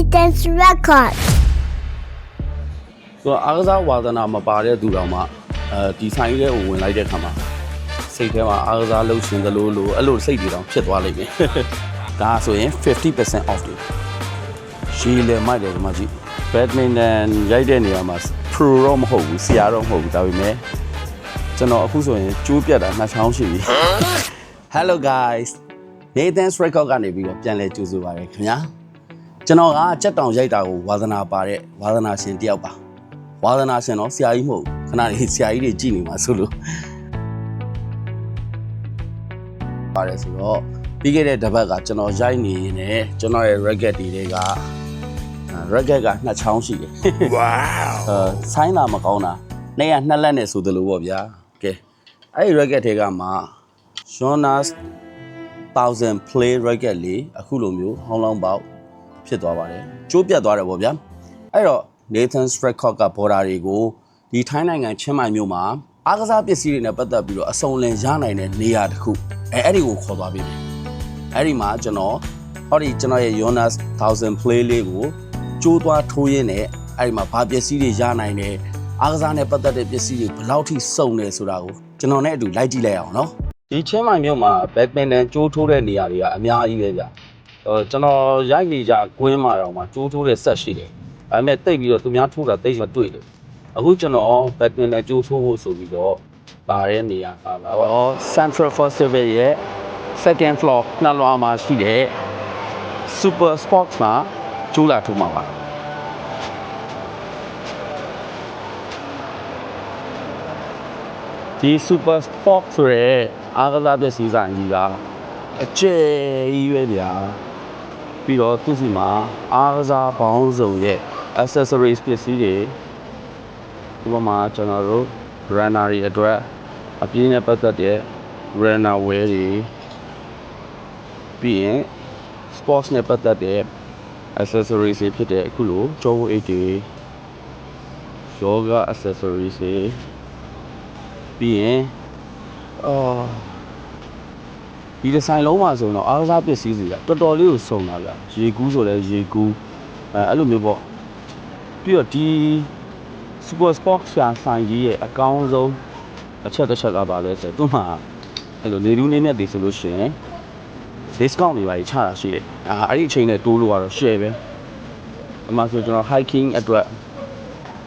Nathan's Record. ဆိုတော့အားကစားဝါသနာမပါတဲ့သူတော်မှအဲဒီဆိုင်လေးကိုဝင်လိုက်တဲ့ခါမှာစိတ်ထဲမှာအားကစားလုပ်ရှင်သလိုလိုအဲ့လိုစိတ်တွေတောင်ဖြစ်သွားလိမ့်မယ်။ဒါဆိုရင်50% off တွေရှီလေမိုက်တယ်ဒီမှာကြည့် badminton ရိုက်တဲ့နေရာမှာ pro တော့မဟုတ်ဘူးဆရာတော့မဟုတ်ဘူးဒါပေမဲ့ကျွန်တော်အခုဆိုရင်ကျိုးပြတ်တာနှစ်ချောင်းရှိပြီ Hello guys Nathan's Record ကနေပြီးတော့ပြန်လဲကြိုဆိုပါရခင်ဗျာ ကျွန်တော်ကကြက်တောင်ရိုက်တာကိုဝါသနာပါတဲ့ဝါသနာရှင်တယောက်ပါဝါသနာရှင်တော့ဆရာကြီးမဟုတ်ဘူးခဏလေးဆရာကြီးတွေကြည်နေမှာဆိုလို့ပါတယ်ဆိုတော့ပြီးခဲ့တဲ့တစ်ပတ်ကကျွန်တော်ရိုက်နေရင်လည်းကျွန်တော်ရဲ့ racket တွေတွေက racket ကနှစ်ချောင်းရှိတယ် wow အဲဆိုင်းတာမကောင်းတာနေ့ကနှစ်လက်နဲ့ဆိုသလိုပေါ့ဗျာကဲအဲ့ဒီ racket တွေကမှ Jonas 1000 play racket လေးအခုလိုမျိုးဟောင်းလောင်းပေါက် ဖြစ်သွားပါတယ်ကျိုးပြတ်သွားတယ်ပေါ့ဗျာအဲ့တော့ Nathan's Record ကဘော်ဒါတွေကိုဒီထိုင်းနိုင်ငံချင်းမိုင်မြို့မှာအားကစားပစ္စည်းတွေနဲ့ပတ်သက်ပြီးတော့အစုံလင်ရနိုင်တဲ့နေရာတစ်ခုအဲအဲ့ဒီကိုခေါ်သွားပြီမယ်အဲ့ဒီမှာကျွန်တော်ဟောဒီကျွန်တော်ရဲ့ Jonas 1000 play လေးကိုကျိုးသွားထိုးရင်းနဲ့အဲ့ဒီမှာဘာပစ္စည်းတွေရနိုင်တယ်အားကစားနဲ့ပတ်သက်တဲ့ပစ္စည်းတွေဘယ်လောက်ထိစုံတယ်ဆိုတာကိုကျွန်တော်နဲ့အတူလိုက်ကြည့်လိုက်အောင်နော်ဒီချင်းမိုင်မြို့မှာ badminton ကျိုးထိုးတဲ့နေရာတွေကအများကြီးပဲဗျဟို ကျွန်တော်ရိုက်နေကြကွင်းမှာတော့မှကျိုးထိုးတဲ့ဆက်ရှိတယ်ဒါပေမဲ့တိတ်ပြီးတော့သူများထိုးတာတိတ်မတွေ့ဘူးအခုကျွန်တော်ဘက်တင်နဲ့ကြိုးထိုးဖို့ဆိုပြီးတော့ပါတဲ့နေရာပါပါတော့ Central Festival ရဲ့ second floor နှလွှာမှာရှိတဲ့ Super Sports မှာကျိုးလာထိုးမှာပါဒီ Super Sport ဆိုရဲအားကစားပစ္စည်းဆိုင်ကြီးကအကျယ်ကြီးပဲဗျာ ပြီးတော့သူ့စီမှာအားကစားပေါင်းစုံရဲ့ accessories ပစ္စည်းတွေဒီပေါ်မှာကျွန်တော်တို့ runner တွေအတွက်အပြင်းနဲ့ပတ်သက်တဲ့ runner wear တွေပြီးရင် sports နဲ့ပတ်သက်တဲ့ accessories တွေဖြစ်တဲ့အခုလို Joe 8တွေ yoga accessories တွေပြီးရင်အော် ဒီဒီဇိုင်းလုံးမှာဆိုရင်တော့အားကစားပစ္စည်းတွေကတော်တော်လေးကိုစုံတာဗျရေကူးဆိုလဲရေကူးအဲအဲ့လိုမျိုးပေါ့ပြီးတော့ဒီ Super Sport ဆာဆိုင်ကြီးရဲ့အကောင်းဆုံးအချက်တစ်ချက်ကပါလဲဆိုတော့သူ့မှာအဲ့လိုနေလူးနေမြတ်တွေဆိုလို့ရှိရင် discount တွေပါချတာရှိတယ်အာအဲ့ဒီအချိန်နဲ့တိုးလို့ကတော့ share ပဲအမှဆိုကျွန်တော် hiking အတွက်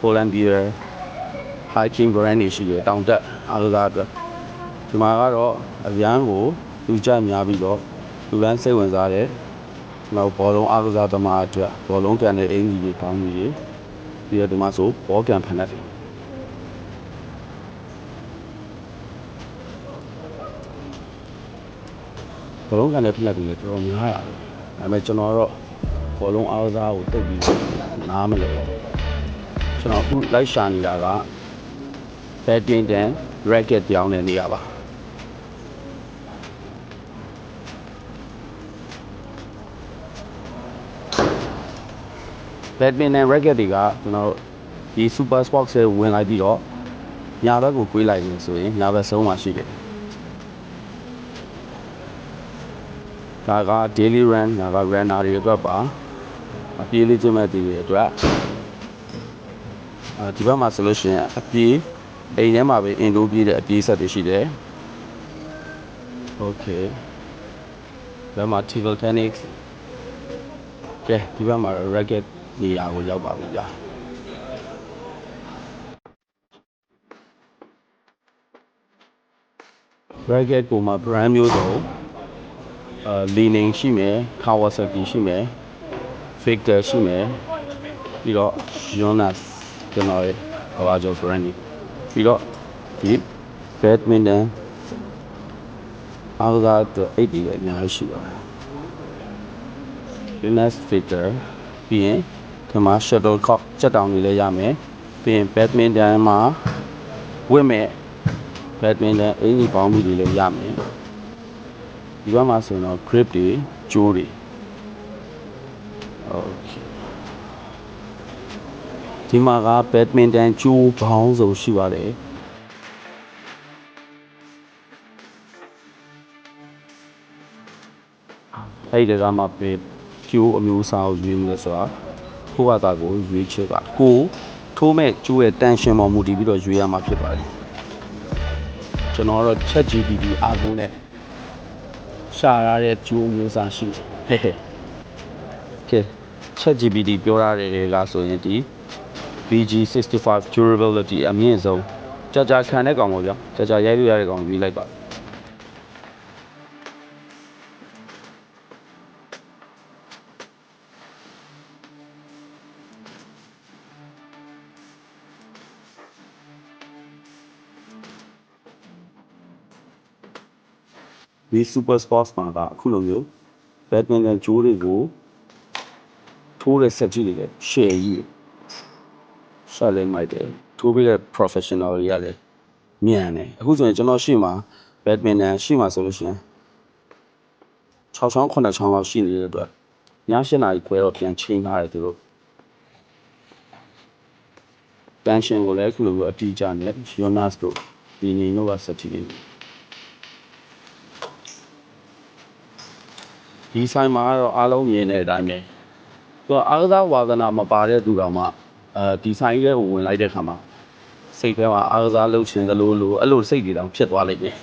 Volunteer hiking brand တွေရှိတယ်တောင်တက်အားကစားအတွက်ဒီမှာကတော့အရန်ကို လူကြများပြီးတော့လူလန်းစိတ်ဝင်စားတယ်ဒီမှာဘောလုံးအားကစားသမားအတွက်ဘောလုံးကန်တဲ့အင်ကြီးတွေပေါင်းကြီးတွေပြီးတော့ဒီမှာဆိုဘောကန်ဖန်က်တွေဘောလုံးကန်တဲ့ဖက်တွေတော်တော်များတာဒါပေမဲ့ကျွန်တော်တော့ဘောလုံးအားကစားကိုတိတ်ပြီးနားမလဲကျွန်တော်အခုလိုက်ရှာနေတာက badminton racket ပြောင်းတဲ့နေရာပါ ဘက်ဒမင်တန် racket တွေကကျွန်တော်ဒီ super sports ရဲ့ဝင်လိုက်ပြီးတော့ညာဘက်ကိုကွေးလိုက်ရင်ဆိုရင်ညာဘက်ဆုံးမှာရှိတယ်ဒါက daily run ဒါက runner တွေအတွက်ပါအပြေးလေးကျမဲ့တီတွေအတွက်အဲဒီဘက်မှာဆိုလို့ရှိရင်အပြေးအိမ်ထဲမှာပဲအင်ဒိုပြေးတဲ့အပြေးဆက်တွေရှိတယ် Okay ဘယ်မှာ table tennis ကဲဒီဘက်မှာ racket နေရာကိုရောက်ပါပြီဗျာ racket ကိုမှ brand မျိုးစုံအာ leaning ရှိမယ် kawasaki ရှိမယ် victor ရှိမယ်ပြီးတော့ jonas ကျွန်တော်ရဲ့ဘာကြော brand ကြီးပြီးတော့ဒီ badminton အားကစားအတွက်အိတ်တွေလည်းအများကြီးရှိပါတယ် Venus Fitter ပြီးရင် ဒီမှာ shuttlecock ချက်တောင်တွေလည်းရမယ်ပြီးရင် badminton မှာဝင့်မဲ့ badminton အင်ကြီးပေါင်းပြီးတွေလည်းရမယ်ဒီဘက်မှာဆိုရင်တော့ grip တွေကြိုးတွေ okay ဒီမှာက badminton ကြိုးပေါင်းစုံရှိပါတယ်အဲ့ဒီကမှပဲကျိုးအမျိုးအစားကိုရွေးမှုလဲဆိုတာ ကိုယ့်ဘာသာကိုရွေးချယ်ပါကိုထိုးမဲ့ကျိုးရဲ့ tension ပေါ်မူတည်ပြီးတော့ရွေးရမှာဖြစ်ပါတယ်ကျွန်တော်ကတော့ chat GPT အားကိုးနဲ့ရှာရတဲ့ကျိုးအမျိုးအစားရှိတယ်ဟဲ့ဟဲ့ကဲ chat GPT ပြောရတဲ့ကဆိုရင်ဒီ BG65 durability အမြင့်ဆုံးကြာကြာခံတဲ့ကောင်ပေါ့ဗျာကြာကြာရိုက်လို့ရတဲ့ကောင်ရွေးလိုက်ပါ ဒီ super sports မှာကအခုလိုမျိုး badminton ဂျိုးတွေကိုထိုးတဲ့ set ကြီးတွေလည်း share ကြီးဆက်လိုက်မိုက်တယ်ထိုးပြီးတဲ့ professional တွေကလည်းမြန်တယ်အခုဆိုရင်ကျွန်တော်ရှိမှာ badminton ရှိမှာဆိုလို့ရှိရင်6ချောင်း9ချောင်းလောက်ရှိနေတဲ့အတွက်ည7နာရီခွဲတော့ပြန်ချိန်ထားတယ်သူတို့ tension ကိုလည်းအခုလိုမျိုးအတီးကျနေ Jonas တို့ဒီညီတို့က set ကြီးတွေ ဒီဆိုင်မှာကတော့အားလုံးမြင်တဲ့အတိုင်းပဲသူကအားကစားဝါသနာမပါတဲ့သူတော်မှအဲဒီဆိုင်ရဲ့ကိုဝင်လိုက်တဲ့ခါမှာစိတ်ထဲမှာအားကစားလုပ်ချင်သလိုလိုအဲ့လိုစိတ်တွေတောင်ဖြစ်သွားလိမ့်မယ်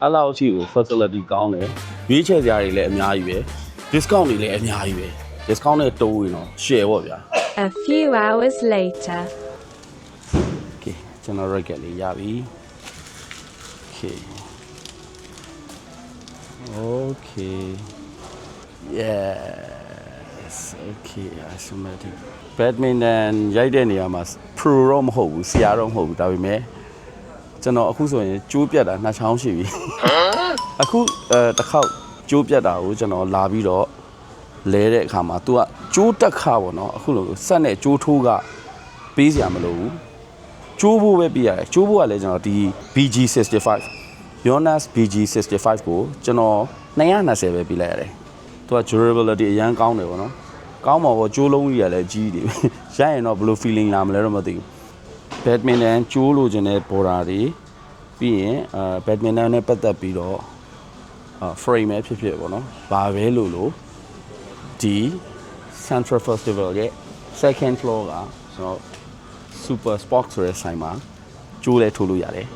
အဲ့လောက်အထိကို facility ကောင်းတယ်ရွေးချယ်စရာတွေလည်းအများကြီးပဲ discount တွေလည်းအများကြီးပဲ discount နဲ့တိုးရင်တော့ share ပေါ့ဗျာ A few hours later. okay ကျွန်တော် racket လေးရပြီ okay okay yes okay isometric badminton ရိုက်တဲ့နေရာမှာ pro တော့မဟုတ်ဘူးဆရာတော့မဟုတ်ဘူးဒါပေမဲ့ကျွန်တော်အခုဆိုရင်ကျိုးပြတ်တာနှစ်ချောင်းရှိပြီအခုအဲတစ်ခေါက်ကျိုးပြတ်တာကိုကျွန်တော်လာပြီးတော့လဲတဲ့အခါမှာ तू ကကျိုးတက်ခါပေါ့နော်အခုလိုဆက်နဲ့ကျိုးထိုးကပေးစရာမလိုဘူးကျိုးဖို့ပဲပြရတယ်ကျိုးဖို့ကလည်းကျွန်တော်ဒီ BG65 Jonas BG65 ကိုကျွန်တော်220ပဲပြလိုက်ရတယ် သူက durability အရန်ကောင်းတယ်ဗောနော်ကောင်းမှာပေါ့ကျိုးလုံးကြီးကလည်းကြီးတယ်ရရင်တော့ဘယ်လို feeling လာမလဲတော့မသိဘူး badminton ကျိုးလိုချင်တဲ့ border တွေပြီးရင်အဲ badminton နဲ့ပတ်သက်ပြီးတော့အာ frame ပဲဖြစ်ဖြစ်ပေါ့နော်ဘာပဲလို့လို့ဒီ Central Festival ရဲ့ second floor ကကျွန်တော် super sport ဆိုတဲ့ဆိုင်မှာကျိုးလဲထိုးလို့ရတယ်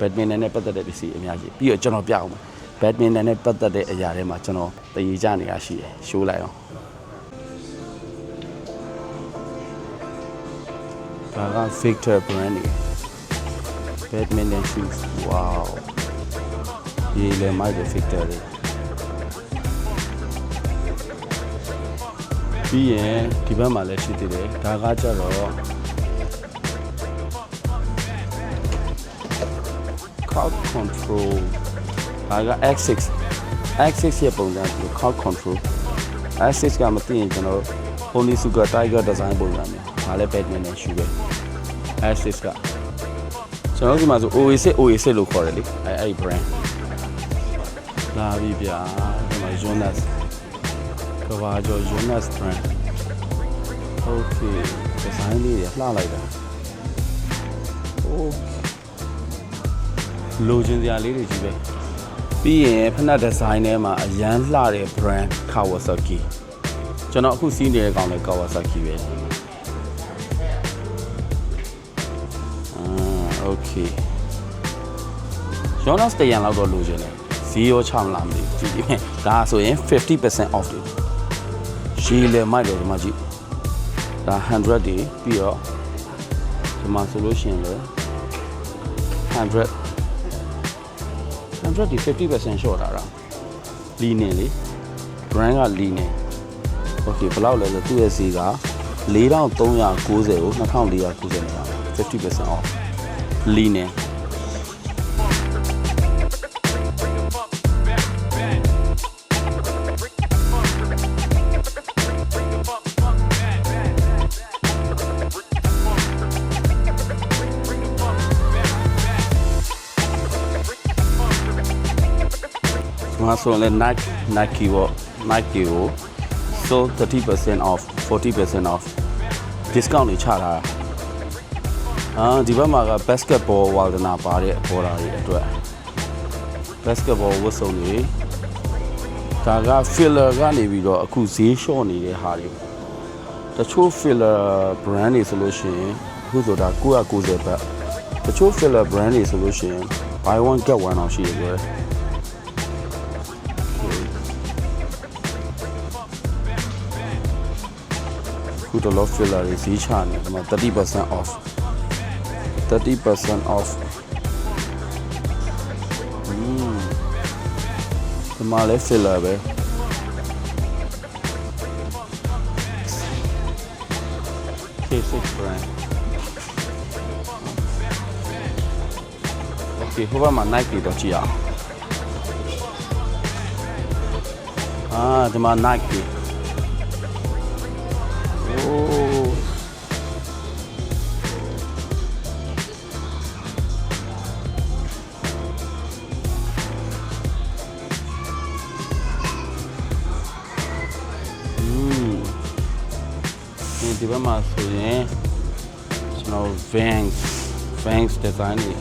ဘက်ဒမင်တန်နဲ့ပတ်သက်တဲ့ပစ္စည်းအများကြီးပြီးတော့ကျွန်တော်ပြအောင် ဘက်ဒမင်တန်နဲ့ပတ်သက်တဲ့အရာတွေမှာကျွန်တော်တည်ကြနေရရှိတယ်ရှိုးလိုက်အောင်ဒါက Victor brand တွေ badminton shoes wow ဒီလေမိုက်တဲ့ Victor တွေပြီးရင်ဒီဘက်မှာလည်းရှိသေးတယ်ဒါကကြတော့ crowd control ဒါက X6 X6 ရဲ့ပုံစံကို crowd control X6 ကမသိရင်ကျွန်တော် Onitsuka Tiger design ပုံစံမျိုးဒါလည်း Batman နဲ့ shoe ပဲ X6 ကကျွန်တော်ဒီမှာဆို OA6 OA6 လို့ခေါ်တယ်လေအဲအဲ့ဒီ brand လာပြီဗျာဒီမှာ Jonas ကဘာကျော် Jonas brand Okay design လေးတွေလှလိုက်တာ Okay လိုချင်စရာလေးတွေကြီးပဲ ပြီးရင်ဖက်နက်ဒီဇိုင်းထဲမှာအရန်လှတဲ့ brand Kawasaki ကျွန်တော်အခုစီးနေတဲ့ကောင်လည်း Kawasaki ပဲအာ okay Jonas တရံလောက်တော့လိုချင်တယ်0ချမလားမသိဘူးကြည့်ရင်ဒါဆိုရင်50% off တွေရှည်လေမိုက်တယ်ဒီမှာကြည့်ဒါ100တွေပြီးတော့ဒီမှာဆိုလို့ရှိရင်လည်း100 100ဒီ50% short တာတာလီနင်လေ brand ကလီနင် okay ဘယ်လောက်လဲဆိုသူ့ရဲ့ဈေးက4390ကို2490နဲ့50% off လီန င်ဒီမှာဆိုရင်လည်း Nike Nike ပေါ့ Nike ကို so 30% off 40% off discount တွေချထားတာအာဒီဘက်မှာက basketball ဝါဒနာပါတဲ့ပေါ်တာတွေအတွက် basketball ဝတ်စုံတွေဒါက filler ကနေပြီးတော့အခုဈေးလျှော့နေတဲ့ဟာတွေတချို့ filler brand တွေဆိုလို့ရှိရင်အခုဆိုတာ990ဘတ်တချို့ filler brand တွေဆိုလို့ရှိရင် buy one get one အောင်ရှိတယ်ပြောတယ် ခုတော့ lot filler တွေဈေးချနေတယ်ဒီမှာ30% off 30% off อืมဒီမှာလည်း filler ပဲ K6 brand Okay ဟိုဘက်မှာ Nike တွေတော့ကြည့်အောင်အာဒီမှာ Nike ဒီဒီဘက်မှာဆိုရင်ကျွန်တော် Vans Vans design တွေ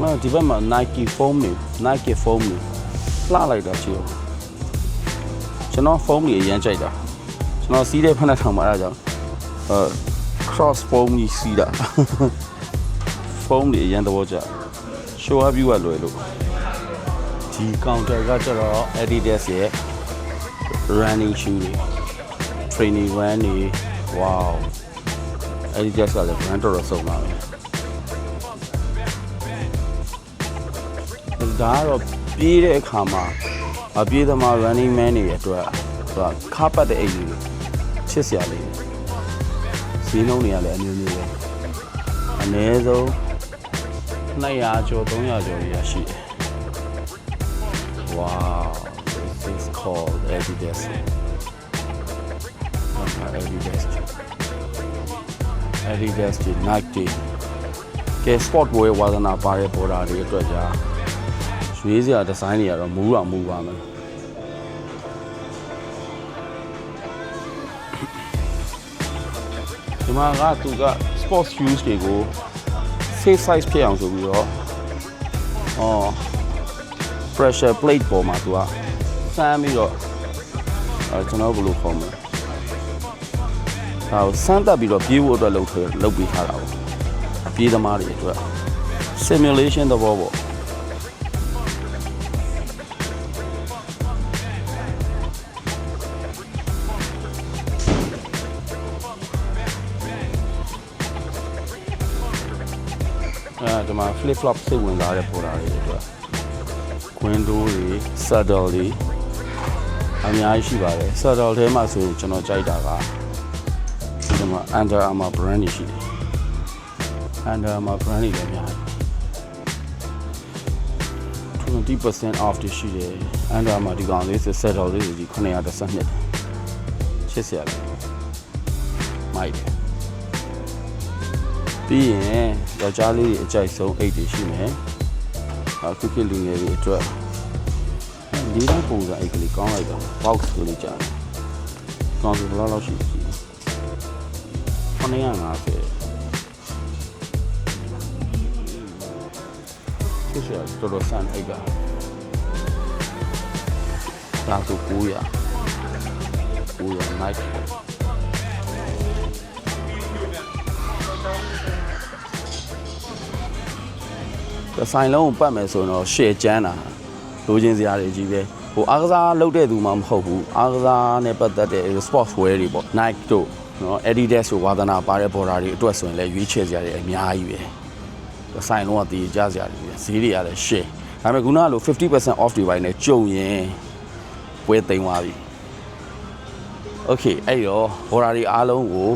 မဒီဘက်မှာ Nike foam တွေ Nike foam တွေလှလိုက်တာရှိတော့ကျွန်တော် foam တွေအရင်ကြိုက်တာကျွန်တော်စီးတဲ့ဖက်နဲ့ထောင်မှာအဲ့ဒါကြောင့်အဲ cross foam ကြီးစီးတာ foam တွေအရင်သဘောကျ show up view ကလွယ်လို့ဒီ counter ကကျတော့ Adidas ရဲ့ running shoe တွေ training run တွေ wow Adidas ကလည်း brand တော်တော်စုံပါပဲဒါကတော့ပြေးတဲ့အခါမှာအပြေးသမား running man တွေရဲ့အတွက်သူကခါပတ်တဲ့အိတ်ကြီးတွေချစ်စရာလေးဈေးနှုန်းတွေကလည်းအမျိုးမျိုးပဲအနည်းဆုံး200ကျော်300ကျော်ကြီးရရှိတယ် Wow, this is called Adidas. Uh, Adidas. Adidas ဒီ Nike ကဲ sport ဘွေဝါသနာပါတဲ့ပေါ်တာတွေအတွက်ကြာရွေးစရာဒီဇိုင်းတွေကတော့မူးတော့မူးပါမယ်ဒီမှာကသူက sports shoes တွေကို safe size ဖြစ်အောင်ဆိုပြီးတော့အော် pressure plate ပေါ်မှာသူက ဆန်းပြီးတော့အဲကျွန်တော်ဘယ်လိုခေါ်မလဲဒါကိုဆန်းတက်ပြီးတော့ပြေးဖို့အတွက်လုပ်ထားလုပ်ပေးထားတာပေါ့အပြေးသမားတွေအတွက် simulation သဘောပေါ့အဲဒီမှာ flip flop စိတ်ဝင်စားတဲ့ပေါ်တာတွေအတွက် window တွေ saddle တွေ အများကြီးရှိပါတယ် saddle ထဲမှာဆိုရင်ကျွန်တော်ကြိုက်တာကဒီမှာ Under Armour brand တွေရှိတယ် Under Armour brand တွေလည်းအများကြီး20% off တွေရှိတယ် Under Armour ဒီကောင်လေးဆို saddle လေးဒီ912ချစ်စရာလေးမိုက်တယ်ပြီးရင်ယောက်ျားလေးတွေအကြိုက်ဆုံးအိတ်တွေရှိမယ်အခုခေတ်လူငယ်တွေအတွက် လေးတန်းပုံစံအိတ်ကလေးကောင်းလိုက်တော့ box ကလေးကြာတယ်။ကောင်းတယ်ဘယ်လောက်လောက်ရှိရှိ950ဖြစ်ရတော်တော်ဆန်အိတ်ကဒါဆို900 900 Nike ဒီဆိုင်လုံးကိုပတ်မယ်ဆိုရင်တော့ share ကျန်းတာ လိုချင်စရာတွေကြီးပဲဟိုအားကစားလုပ်တဲ့သူမှမဟုတ်ဘူးအားကစားနဲ့ပတ်သက်တဲ့ sports wear တွေပေါ့ Nike တို့နော် Adidas ဆိုဝါသနာပါတဲ့ border တွေအတွက်ဆိုရင်လည်းရွေးချယ်စရာတွေအများကြီးပဲဒီဆိုင်လုံးကတည်ကြစရာတွေပဲဈေးတွေကလည်း share ဒါပေမဲ့ခုနကလို50% off တွေပိုင်းနဲ့ကြုံရင်ပွဲသိမ်းသွားပြီ Okay အဲ့တော့ border တွေအားလုံးကို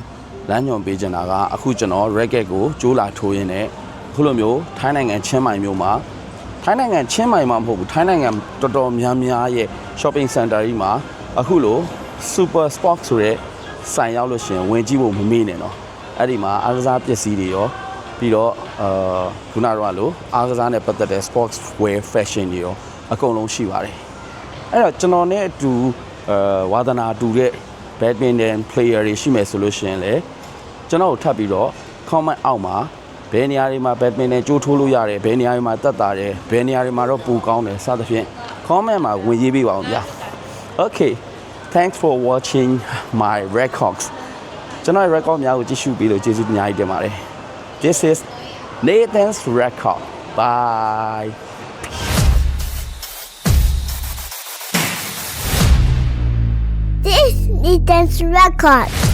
လမ်းညွန်ပေးချင်တာကအခုကျွန်တော် racket ကိုကြိုးလာထိုးရင်းနဲ့ခုလိုမျိုးထိုင်းနိုင်ငံချင်းမိုင်မျိုးမှာ ထိုင်းနိုင်ငံချင်းမိုင်မှာမဟုတ်ဘူးထိုင်းနိုင်ငံတော်တော်များများရဲ့ shopping center ကြီးမှာအခုလို super sport ဆိုတဲ့ဆိုင်ရောက်လို့ရှရင်ဝင်ကြည့်ဖို့မမေ့နဲ့တော့အဲ့ဒီမှာအားကစားပစ္စည်းတွေရောပြီးတော့အာခုနကတော့လို့အားကစားနဲ့ပတ်သက်တဲ့ sports wear fashion တွေရောအကုန်လုံးရှိပါတယ်အဲ့တော့ကျွန်တော်နဲ့အတူအာဝါသနာတူတဲ့ badminton player တွေရှိမယ်ဆိုလို့ရှရင်လေကျွန်တော်တို့ထပ်ပြီးတော့ comment အောက်မှာ ဘယ်နေရာတွေမှာဘက်မင်နဲ့ကြိုးထိုးလို့ရတယ်ဘယ်နေရာတွေမှာတက်တာတယ်ဘယ်နေရာတွေမှာတော့ပူကောင်းတယ်စသဖြင့် comment မှာဝင်ရေးပေးပါအောင်ဗျာ Okay thanks for watching my records ကျွန်တော်ရဲ့ record များကိုကြည့်ရှုပြီးလို့ကျေးဇူးအများကြီးတင်ပါတယ် This is Nathan's record bye This is Nathan's record.